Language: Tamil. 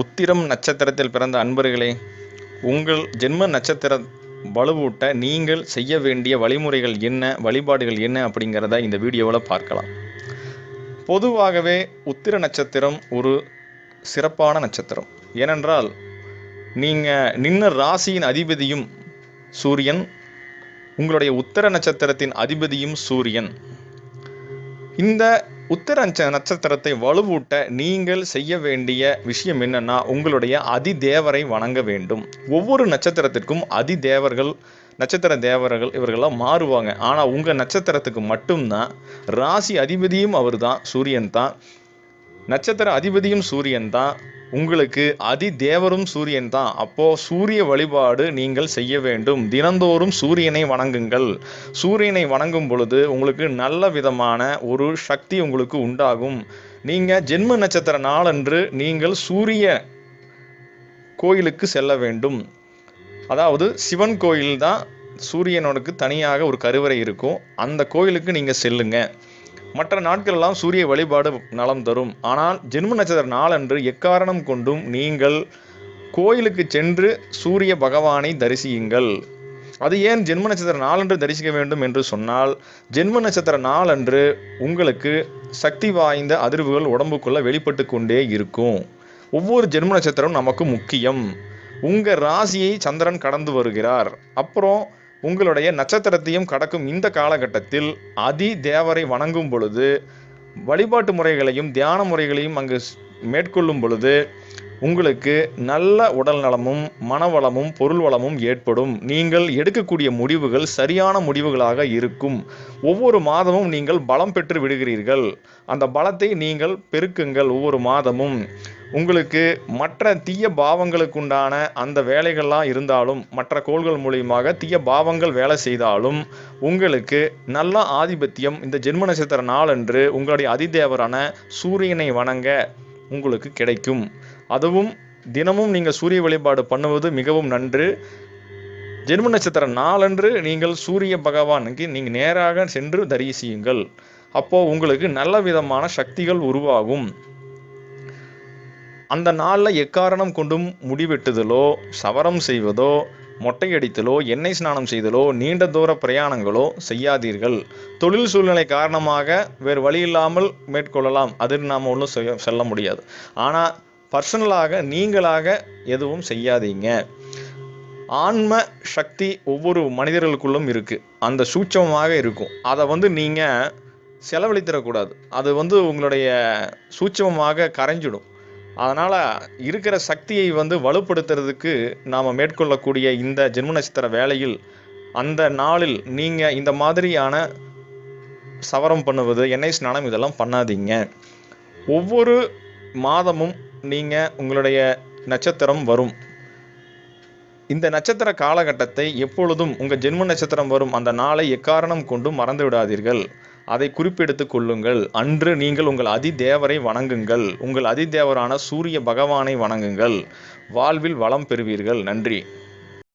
உத்திரம் நட்சத்திரத்தில் பிறந்த அன்பர்களே உங்கள் ஜென்ம நட்சத்திர வலுவூட்ட நீங்கள் செய்ய வேண்டிய வழிமுறைகள் என்ன வழிபாடுகள் என்ன அப்படிங்கிறத இந்த வீடியோவில் பார்க்கலாம். பொதுவாகவே உத்திர நட்சத்திரம் ஒரு சிறப்பான நட்சத்திரம். ஏனென்றால் நீங்கள் நின்ன ராசியின் அதிபதியும் சூரியன் உங்களுடைய உத்தர நட்சத்திரத்தின் அதிபதியும் சூரியன். இந்த உத்தரஞ்ச நட்சத்திரத்தை வலுவூட்ட நீங்கள் செய்ய வேண்டிய விஷயம் என்னன்னா உங்களுடைய அதிதேவரை வணங்க வேண்டும். ஒவ்வொரு நட்சத்திரத்திற்கும் அதிதேவர்கள் நட்சத்திர தேவர்கள் இவர்கள்லாம் மாறுவாங்க. ஆனால் உங்கள் நட்சத்திரத்துக்கு மட்டும்தான் ராசி அதிபதியும் அவர் தான் சூரியன் தான் நட்சத்திர அதிபதியும் சூரியன் தான் உங்களுக்கு அதி தேவரும் சூரியன் தான். அப்போ சூரிய வழிபாடு நீங்கள் செய்ய வேண்டும். தினந்தோறும் சூரியனை வணங்குங்கள். சூரியனை வணங்கும் பொழுது உங்களுக்கு நல்ல விதமான ஒரு சக்தி உங்களுக்கு உண்டாகும். நீங்கள் ஜென்ம நட்சத்திர நாளன்று நீங்கள் சூரிய கோயிலுக்கு செல்ல வேண்டும். அதாவது சிவன் கோயில் தான் சூரியனுக்கு தனியாக ஒரு கருவறை இருக்கும். அந்த கோயிலுக்கு நீங்கள் செல்லுங்கள் மற்ற நாட்களெல்லாம் சூரிய வழிபாடு நலம் தரும். ஆனால் ஜென்ம நட்சத்திர நாளன்று எக்காரணம் கொண்டும் நீங்கள் கோயிலுக்கு சென்று சூரிய பகவானை தரிசியுங்கள். அது ஏன் ஜென்ம நட்சத்திர நாளன்று தரிசிக்க வேண்டும் என்று சொன்னால் ஜென்ம நட்சத்திர நாளன்று உங்களுக்கு சக்தி வாய்ந்த அதிர்வுகள் உடம்புக்குள்ளே வெளிப்பட்டு கொண்டே இருக்கும். ஒவ்வொரு ஜென்ம நட்சத்திரம் நமக்கு முக்கியம். உங்கள் ராசியை சந்திரன் கடந்து வருகிறார். அப்புறம் உங்களுடைய நட்சத்திரத்தையும் கடக்கும் இந்த காலகட்டத்தில் அதி தேவரை வணங்கும் பொழுது வழிபாட்டு முறைகளையும் தியான முறைகளையும் அங்கு மேற்கொள்ளும் பொழுது உங்களுக்கு நல்ல உடல் நலமும் மனவளமும் பொருள் வளமும் ஏற்படும். நீங்கள் எடுக்கக்கூடிய முடிவுகள் சரியான முடிவுகளாக இருக்கும். ஒவ்வொரு மாதமும் நீங்கள் பலம் பெற்று விடுகிறீர்கள். அந்த பலத்தை நீங்கள் பெருக்குங்கள் ஒவ்வொரு மாதமும். உங்களுக்கு மற்ற தீய பாவங்களுக்குண்டான அந்த வேலைகள்லாம் இருந்தாலும் மற்ற கோள்கள் மூலியமாக தீய பாவங்கள் வேலை செய்தாலும் உங்களுக்கு நல்ல ஆதிபத்தியம் இந்த ஜென்ம நட்சத்திர நாளன்று உங்களுடைய அதிதேவரான சூரியனை வணங்க உங்களுக்கு கிடைக்கும். அதுவும் தினமும் நீங்கள் சூரிய வழிபாடு பண்ணுவது மிகவும் நன்று. ஜென்ம நட்சத்திர நாளன்று நீங்கள் சூரிய பகவானுக்கு நீங்கள் நேராக சென்று தரிசியுங்கள். அப்போது உங்களுக்கு நல்ல விதமான சக்திகள் உருவாகும். அந்த நாளில் எக்காரணம் கொண்டும் முடிவெட்டுதலோ சவரம் செய்வதோ மொட்டையடித்தலோ எண்ணெய் ஸ்நானம் செய்தலோ நீண்ட தூர பிரயாணங்களோ செய்யாதீர்கள். தொழில் சூழ்நிலை காரணமாக வேறு வழி இல்லாமல் மேற்கொள்ளலாம். அதில் நாம் ஒன்றும் செய்ய செல்ல முடியாது. ஆனால் பர்சனலாக நீங்களாக எதுவும் செய்யாதீங்க. ஆன்ம சக்தி ஒவ்வொரு மனிதர்களுக்குள்ளும் இருக்குது அந்த சூட்சமமாக இருக்கும். அதை வந்து நீங்கள் செலவழித்திடக்கூடாது. அது வந்து உங்களுடைய சூட்சமமாக கரைஞ்சிடும். அதனால் இருக்கிற சக்தியை வந்து வலுப்படுத்துறதுக்கு நாம் மேற்கொள்ளக்கூடிய இந்த ஜென்ம நட்சத்திர வேலையில் அந்த நாளில் நீங்கள் இந்த மாதிரியான சவரம் பண்ணுவது எண்ணெய் ஸ்நானம் இதெல்லாம் பண்ணாதீங்க. ஒவ்வொரு மாதமும் நீங்கள் உங்களுடைய நட்சத்திரம் வரும். இந்த நட்சத்திர காலகட்டத்தை எப்பொழுதும் உங்கள் ஜென்ம நட்சத்திரம் வரும் அந்த நாளை எக்காரணம் கொண்டும் மறந்து விடாதீர்கள் அதை குறிப்பெடுத்து கொள்ளுங்கள். அன்று நீங்கள் உங்கள் அதிதேவரை வணங்குங்கள். உங்கள் அதிதேவரான சூரிய பகவானை வணங்குங்கள். வாழ்வில் வளம் பெறுவீர்கள். நன்றி.